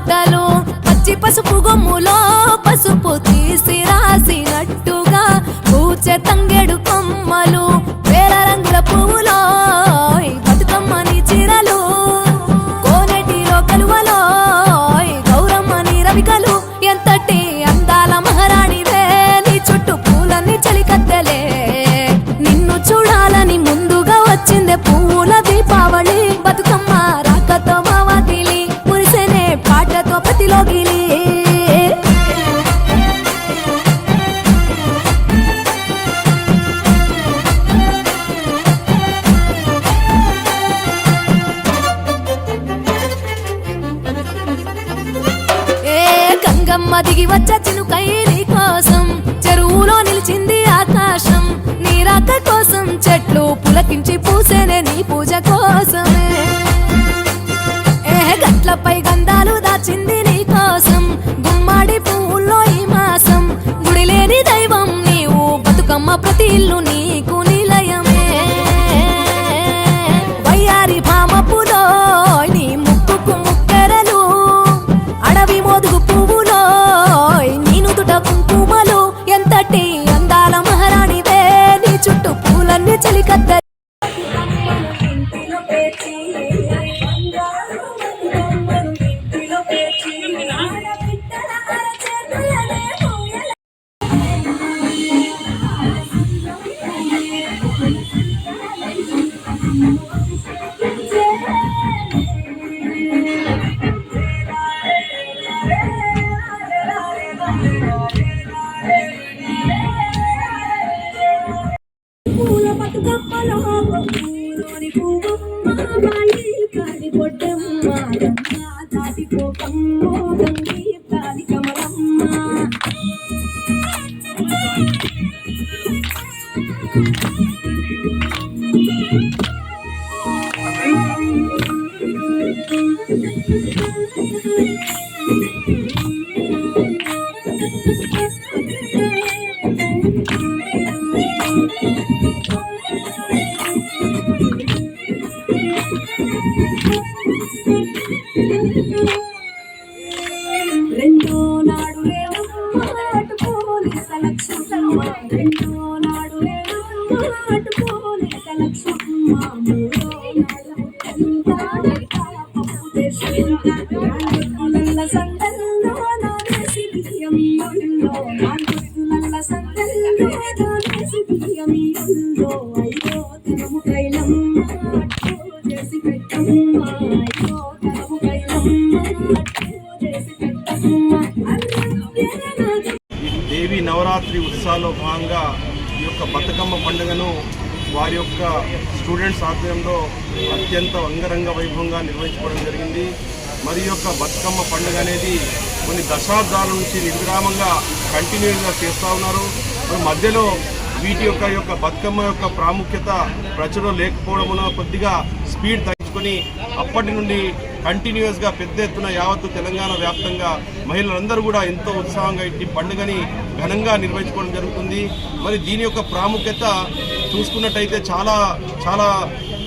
పూల పచ్చి పసుపు గొమ్ములో పసుపు తీసి రాసినట్టుగా పూచె తంగెడు కొమ్మలు వేల రంగుల పువ్వులో బతుకమ్మని చీరలు కోనేటిలో కలువలో గౌరమ్మని రవికలు ఎంతటి అందాల మహారాణివే నీ చుట్టూ పూలన్నీ చలికత్తెలే. నిన్ను చూడాలని ముందుగా వచ్చిందే పువ్వుల దిగి వచ్చ చినుకై నీ కోసం చెరువులో నిలిచింది ఆకాశం నీ రాక కోసం చెట్లు పులకించి పూసేనే నీ పూజ కోసమే పూలన్నీ చలికత్త పూల బతుకమ్మలో పువ్వమ్మ బాయి కాడి పొట్టమ్మ గంగా దాటిపోకమ్మో గంగి కమలమ్మ రెండో నాడు లేవమ్మ అటు రెండో నాడు మూడో నాడు చేసి పెట్టమ్మ తనము చేసి పెట్టమ్మ దేవి నవరాత్రి ఉత్సవాల్లో భాగంగా ఈ యొక్క బతుకమ్మ పండుగను వారి యొక్క స్టూడెంట్స్ ఆధ్వర్యంలో అత్యంత అంగరంగ వైభవంగా నిర్వహించుకోవడం జరిగింది. మరి యొక్క బతుకమ్మ పండుగ అనేది కొన్ని దశాబ్దాల నుంచి నిర్విరామంగా కంటిన్యూగా చేస్తూ ఉన్నారు. మరి మధ్యలో వీటి యొక్క యొక్క బతుకమ్మ యొక్క ప్రాముఖ్యత ప్రజలు లేకపోవడం కొద్దిగా స్పీడ్ తగ్గించుకొని అప్పటి నుండి కంటిన్యూస్గా పెద్ద ఎత్తున యావత్తు తెలంగాణ వ్యాప్తంగా మహిళలందరూ కూడా ఎంతో ఉత్సాహంగా ఇట్టి పండుగని ఘనంగా నిర్వహించుకోవడం జరుగుతుంది. మరి దీని యొక్క ప్రాముఖ్యత చూసుకున్నట్టయితే చాలా చాలా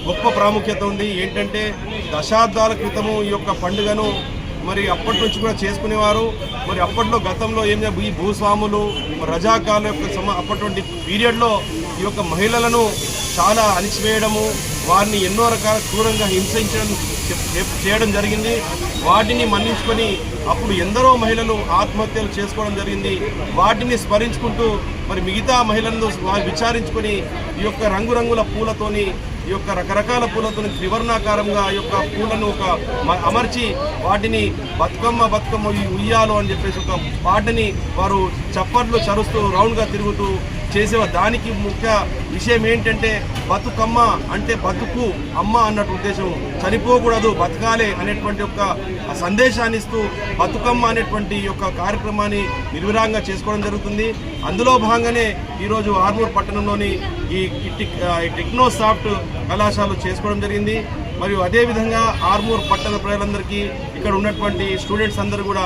గొప్ప ప్రాముఖ్యత ఉంది. ఏంటంటే దశాబ్దాల క్రితము ఈ యొక్క పండుగను మరి అప్పటి నుంచి కూడా చేసుకునేవారు. మరి అప్పట్లో గతంలో ఏం ఈ భూస్వాములు రజాకాల యొక్క సమ అప్పటువంటి పీరియడ్లో ఈ యొక్క మహిళలను చాలా అణిచివేయడము వారిని ఎన్నో రకాల క్రూరంగా హింసించడం చేయడం జరిగింది. వాటిని మన్నించుకొని అప్పుడు ఎందరో మహిళలు ఆత్మహత్యలు చేసుకోవడం జరిగింది. వాటిని స్మరించుకుంటూ మరి మిగతా మహిళలను విచారించుకొని ఈ యొక్క రంగురంగుల పూలతోని ఈ యొక్క రకరకాల పూలతో త్రివర్ణాకారంగా ఈ యొక్క పూలను ఒక అమర్చి వాటిని బతుకమ్మ బతుకమ్మ ఉయ్యాలో అని చెప్పేసి ఒక పాటని వారు చప్పట్లు చరుస్తూ రౌండ్గా తిరుగుతూ చేసే దానికి ముఖ్య విషయం ఏంటంటే బతుకమ్మ అంటే బతుకు అమ్మ అన్నట్టు ఉద్దేశం. చనిపోకూడదు బతకాలే అనేటువంటి ఒక సందేశాన్ని ఇస్తూ బతుకమ్మ అనేటువంటి యొక్క కార్యక్రమాన్ని నిర్విరాంగా చేసుకోవడం జరుగుతుంది. అందులో భాగంగానే ఈరోజు ఆర్మూర్ పట్టణంలోని ఈ టెక్నోసాఫ్ట్ టెక్- కళాశాల చేసుకోవడం జరిగింది. మరియు అదేవిధంగా ఆర్మూర్ పట్టణ ప్రజలందరికీ ఇక్కడ ఉన్నటువంటి స్టూడెంట్స్ అందరూ కూడా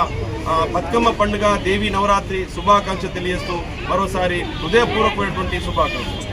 బతుకమ్మ పండుగ దేవి నవరాత్రి శుభాకాంక్షలు తెలియజేస్తూ మరోసారి హృదయపూర్వకమైనటువంటి శుభాకాంక్షలు.